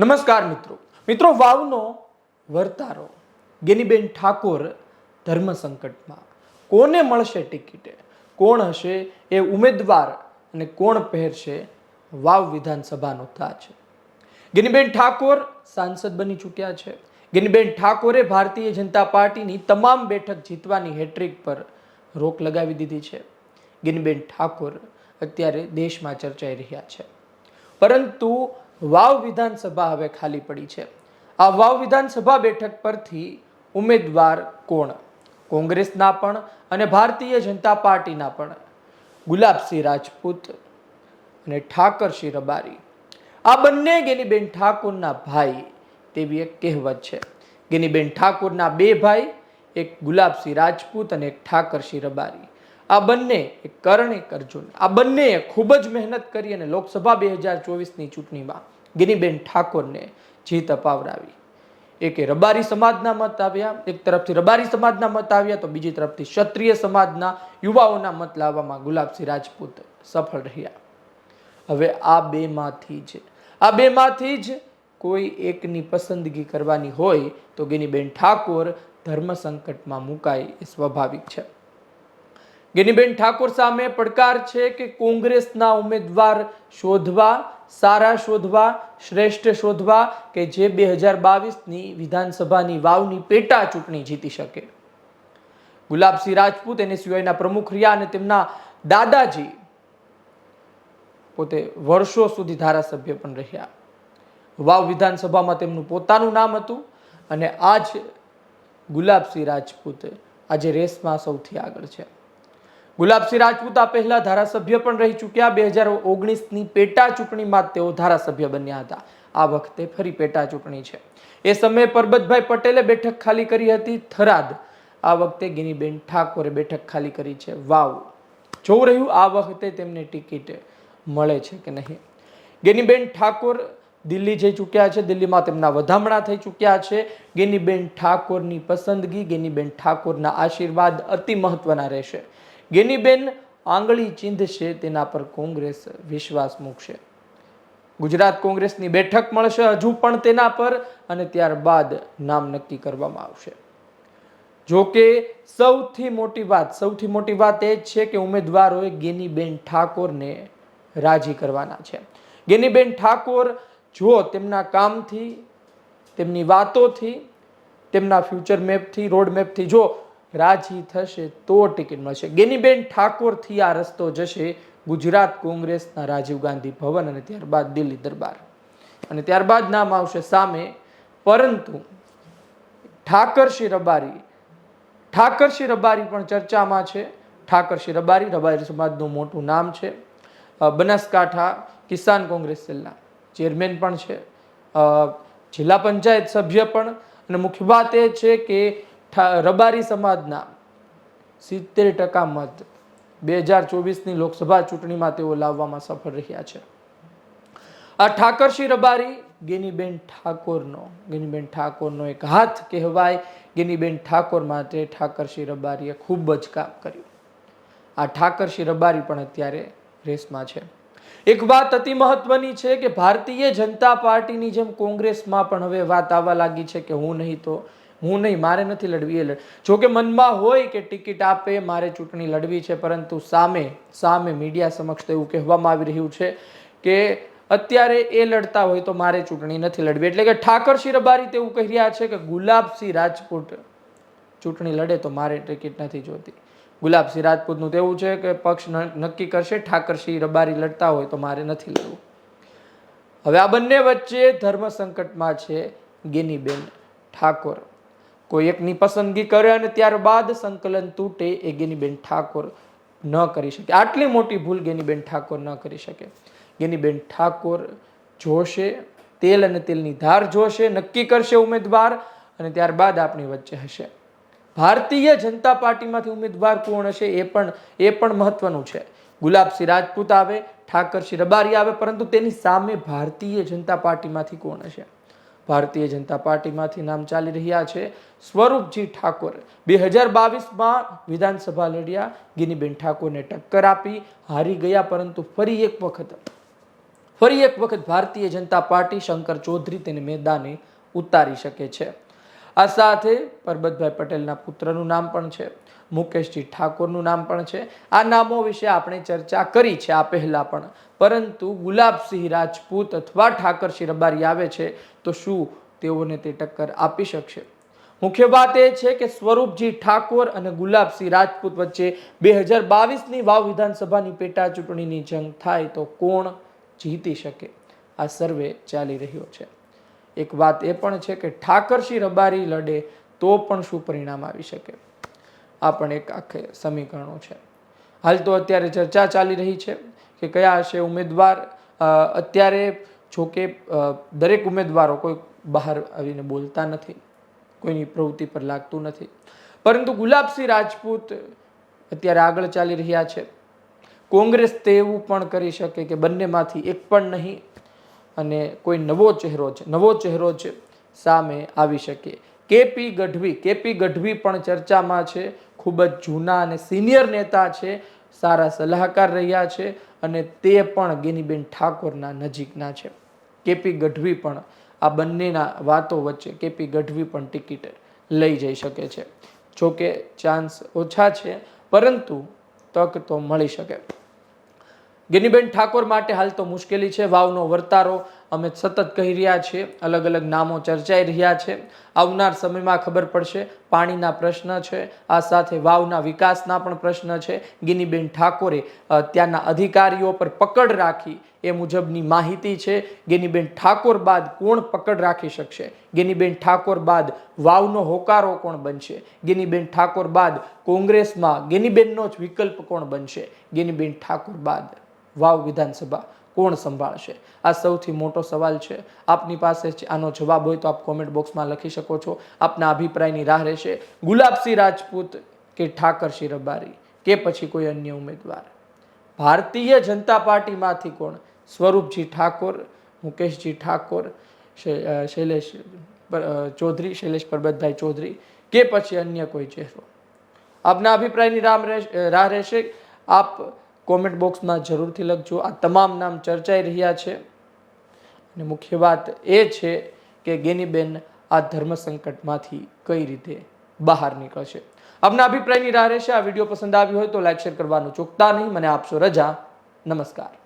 નમસ્કાર મિત્રો. મિત્રો, વાવનો વર્તારો. ગેનીબેન ઠાકોર ધર્મ સંકટમાં. કોને મળશે ટિકિટે? કોણ હશે એ ઉમેદવાર? અને કોણ પહેરશે વાવ વિધાનસભાનો તાજ? ગેનીબેન ઠાકોર સાંસદ બની ચૂક્યા છે. ગેનીબેન ઠાકોરે ભારતીય જનતા પાર્ટીની તમામ બેઠક જીતવાની હેટ્રિક પર રોક લગાવી દીધી છે. ગેનીબેન ઠાકોર અત્યારે દેશમાં ચર્ચાઈ રહ્યા છે. પરંતુ વાવ વિધાનસભા હવે ખાલી પડી છે. આ વાવ વિધાનસભા બેઠક પરથી ઉમેદવાર કોણ? કોંગ્રેસના પણ અને ભારતીય જનતા પાર્ટીના પણ. ગુલાબસિંહ રાજપૂત અને ઠાકરસિંહ રબારી. આ બંને ગેનીબેન ઠાકોરના ભાઈ તેવી એક કહેવત છે. ગેનીબેન ઠાકોરના બે ભાઈ, એક ગુલાબસિંહ રાજપૂત અને એક ઠાકરસિંહ રબારી. આ બંને કરણ એક અર્જુન આ બંનેએ ખૂબ જ મહેનત કરી અને લોકસભા બે હજાર ચોવીસની ચૂંટણીમાં ગિનીબેન ઠાકોરને જીત અપાવડાવી. એક રબારી સમાજના મત આવ્યા, એક તરફથી રબારી સમાજના મત આવ્યા, તો બીજી તરફથી ક્ષત્રિય સમાજના યુવાઓના મત લાવવામાં ગુલાબસિંહ રાજપૂત સફળ રહ્યા. હવે આ બેમાંથી જ, આ બેમાંથી જ કોઈ એકની પસંદગી કરવાની હોય તો ગિનીબેન ઠાકોર ધર્મ સંકટમાં મુકાય એ સ્વાભાવિક છે. ગેનીબેન ઠાકોર સામે પડકાર છે કે કોંગ્રેસના ઉમેદવાર શોધવા, સારા શોધવા, શ્રેષ્ઠ શોધવા કે જે બે હજાર બાવીસની વિધાનસભાની વાવની પેટા ચૂંટણી જીતી શકે. ગુલાબસિંહ રાજપૂત એને સિવાયના પ્રમુખ રહ્યા અને તેમના દાદાજી પોતે વર્ષો સુધી ધારાસભ્ય પણ રહ્યા. વાવ વિધાનસભામાં તેમનું પોતાનું નામ હતું અને આજ ગુલાબસિંહ રાજપૂત આજે રેસમાં સૌથી આગળ છે. ગુલાબસિંહ રાજપૂત આ પહેલા ધારાસભ્ય પણ રહી ચૂક્યા. બે હજાર ઓગણીસની પેટા ચૂંટણીમાં તેઓ ધારાસભ્ય બન્યા હતા. આ વખતે ફરી પેટા ચૂંટણી છે. એ સમયે પરબતભાઈ પટેલે બેઠક ખાલી કરી હતી. થરાદ આ વખતે ગિનીબેન ઠાકોરે બેઠક ખાલી કરી છે. વાવ! જોવું રહ્યું આ વખતે તેમને ટિકિટ મળે છે કે નહીં? ગેનીબેન ઠાકોર દિલ્હી જઈ ચૂક્યા છે. દિલ્હીમાં તેમના વધામણા થઈ ચૂક્યા છે. ગેનીબેન ઠાકોરની પસંદગી ગેનીબેન ઠાકોરના આશીર્વાદ અતિ મહત્વના રહેશે. ગેનીબેન આંગળી ચીંધશે તેના પર કોંગ્રેસ વિશ્વાસ મૂકશે. ગુજરાત કોંગ્રેસની બેઠક મળશે હજુ પણ તેના પર અને ત્યારબાદ નામ નક્કી કરવામાં આવશે. જો કે સૌથી મોટી વાત, સૌથી મોટી વાત એ છે કે ઉમેદવારોએ ગેનીબેન ઠાકોરને રાજી કરવાના છે. ગેનીબેન ઠાકોર જો તેમના કામથી, તેમની વાતોથી, તેમના ફ્યુચર મેપથી રોડ મેપથી જો રાજી થશે તો ટિકિટ મળશે. ગેનીબેન ઠાકોરથી આ રસ્તો જશે ગુજરાત કોંગ્રેસના રાજીવ ગાંધી ભવન અને ત્યારબાદ દિલ્હી દરબાર. અને ત્યારબાદ નામ આવશે સામે. પરંતુ ઠાકરશી રબારી ઠાકરશી રબારી પણ ચર્ચામાં છે. ઠાકરશી રબારી રબારી સમાજનું મોટું નામ છે. બનાસકાંઠા કિસાન કોંગ્રેસ સેલના ચેરમેન પણ છે. જિલ્લા પંચાયત સભ્ય પણ. અને મુખ્ય વાત એ છે કે રબારી સમાજના સિત્તેર ટકા મત બે હજાર ચોવીસની લોકસભા ચૂંટણીમાં તેઓ લાવવામાં સફળ રહ્યા છે. આ ઠાકરશી રબારી ગેનીબેન ઠાકોરનો ગેનીબેન ઠાકોરનો એક હાથ કહેવાય. ગેનીબેન ઠાકોર માટે ઠાકરશી રબારીએ ખૂબ જ કામ કર્યું. આ ઠાકરશી રબારી પણ અત્યારે રેસમાં છે. એક વાત અતિ મહત્વની છે કે ભારતીય જનતા પાર્ટીની જેમ કોંગ્રેસમાં પણ હવે વાત આવવા લાગી છે કે હું નહીં તો હું નહીં, મારે નથી લડવી એ લડ. જો કે મનમાં હોય કે ટિકિટ આપે, મારે ચૂંટણી લડવી છે, પરંતુ સામે સામે મીડિયા સમક્ષ તો એવું કહેવામાં આવી રહ્યું છે કે અત્યારે એ લડતા હોય તો મારે ચૂંટણી નથી લડવી. એટલે કે ઠાકરસિંહ રબારી તેવું કહી રહ્યા છે કે ગુલાબસિંહ રાજપૂત ચૂંટણી લડે તો મારે ટિકિટ નથી જોતી. ગુલાબસિંહ રાજપૂતનું તેવું છે કે પક્ષ નક્કી કરશે ઠાકરસિંહ રબારી લડતા હોય તો મારે નથી લડવું. હવે આ બંને વચ્ચે ધર્મ સંકટમાં છે ગેનીબેન ઠાકોર. કોઈ એકની પસંદગી કરે અને ત્યારબાદ સંકલન તૂટે એ ગેનીબેન ઠાકોર ન કરી શકે. આટલી મોટી ભૂલ ગેનીબેન ઠાકોર ન કરી શકે. ગેનીબેન ઠાકોર જોશે, તેલ અને તેલની ધાર જોશે, નક્કી કરશે ઉમેદવાર અને ત્યારબાદ આપણી વચ્ચે હશે. ભારતીય જનતા પાર્ટીમાંથી ઉમેદવાર કોણ હશે એ પણ એ પણ મહત્વનું છે. ગુલાબસિંહ રાજપૂત આવે, ઠાકરસિંહ રબારી આવે, પરંતુ તેની સામે ભારતીય જનતા પાર્ટીમાંથી કોણ હશે? ભારતીય જનતા પાર્ટીમાંથી નામ ચાલી રહ્યા છે. સ્વરૂપજી ઠાકોર બે હજાર બાવીસમાં વિધાનસભા લડ્યા. ગિનીબેન ઠાકોરને ટક્કર આપી, હારી ગયા, પરંતુ ફરી એક વખત, ફરી એક વખત ભારતીય જનતા પાર્ટી શંકર ચૌધરી તેને મેદાને ઉતારી શકે છે. આ સાથે પરબતભાઈ પટેલના પુત્રનું નામ પણ છે, મુકેશજી ઠાકોરનું નામ પણ છે. આ નામો વિશે આપણે ચર્ચા કરી છે આ પહેલાં પણ. પરંતુ ગુલાબસિંહ રાજપૂત અથવા ઠાકરસિંહ રબારી આવે છે તો શું તેઓને તે ટક્કર આપી શકશે? મુખ્ય વાત એ છે કે સ્વરૂપજી ઠાકોર અને ગુલાબસિંહ રાજપૂત વચ્ચે બે હજાર બાવીસની વાવ વિધાનસભાની પેટા ચૂંટણીની જંગ થાય તો કોણ જીતી શકે? આ સર્વે ચાલી રહ્યો છે. એક વાત એ પણ છે કે ઠાકરસિંહ રબારી લડે તો પણ શું પરિણામ આવી શકે? આ પણ એક આખે સમીકરણો છે. હાલ તો અત્યારે ચર્ચા ચાલી રહી છે કે કયા હશે ઉમેદવાર. અત્યારે જોકે કે દરેક ઉમેદવારો કોઈ બહાર આવીને બોલતા નથી. કોઈની પ્રવૃત્તિ પર લાગતું નથી. પરંતુ ગુલાબસિંહ રાજપૂત અત્યારે આગળ ચાલી રહ્યા છે. કોંગ્રેસ તેવું પણ કરી શકે કે બંનેમાંથી એક પણ નહીં. અને કોઈ નવો ચહેરો છે, નવો ચહેરો છે, સામે આવી શકે. કેપી ગઢવી કેપી ગઢવી પણ ચર્ચામાં છે, ખૂબ જ જૂના અને સિનિયર નેતા છે, સારા સલાહકાર રહ્યા છે અને તે પણ ગેનીબેન ઠાકોરના નજીકના છે. કેપી ગઢવી પણ આ બંનેના વાતો વચ્ચે કેપી ગઢવી પણ ટિકિટ લઈ જઈ શકે છે. જોકે ચાન્સ ઓછા છે, પરંતુ તક તો મળી શકે. ગિનીબેન ઠાકોર માટે હાલ તો મુશ્કેલી છે. વાવનો વર્તારો અમે સતત કહી રહ્યા છીએ. અલગ અલગ નામો ચર્ચાઈ રહ્યા છે. આવનાર સમયમાં ખબર પડશે પાણીના પ્રશ્ન છે. આ સાથે વાવના વિકાસના પણ પ્રશ્ન છે. ગિનીબેન ઠાકોરે ત્યાંના અધિકારીઓ પર પકડ રાખી એ મુજબની માહિતી છે. ગેનીબેન ઠાકોર બાદ કોણ પકડ રાખી શકશે? ગેનીબેન ઠાકોર બાદ વાવનો હોકારો કોણ બનશે? ગિનીબેન ઠાકોર બાદ કોંગ્રેસમાં ગેનીબેનનો જ વિકલ્પ કોણ બનશે? ગિનીબેન ઠાકોર બાદ. વાવ વિધાનસભા કોણ સંભાળશે? આ સૌથી મોટો સવાલ છે. આપની પાસે આનો જવાબ હોય તો આપ કોમેન્ટ બોક્સમાં લખી શકો છો. આપના અભિપ્રાયની રાહ રહેશે. ગુલાબસિંહ રાજપૂત કે ઠાકરસિંહ રબારી કે પછી કોઈ અન્ય ઉમેદવાર? ભારતીય જનતા પાર્ટીમાંથી કોણ? સ્વરૂપજી ઠાકોર, મુકેશજી ઠાકોર શૈલેષ ચૌધરી, શૈલેષ પરબતભાઈ ચૌધરી કે પછી અન્ય કોઈ ચહેરો? આપના અભિપ્રાયની રામ રાહ રહેશે. આપ કોમેન્ટ બોક્સમાં જરૂરથી લખજો. આ તમામ નામ ચર્ચાઈ રહ્યા છે. અને મુખ્ય વાત એ છે કે ગેનીબેન આ ધર્મ સંકટમાંથી કઈ રીતે બહાર નીકળશે. આપના અભિપ્રાયની રાહ રહેશે. આ વીડિયો પસંદ આવ્યો હોય તો લાઈક, શેર કરવાનું ચૂકતા નહીં. મને આપશો રજા. નમસ્કાર.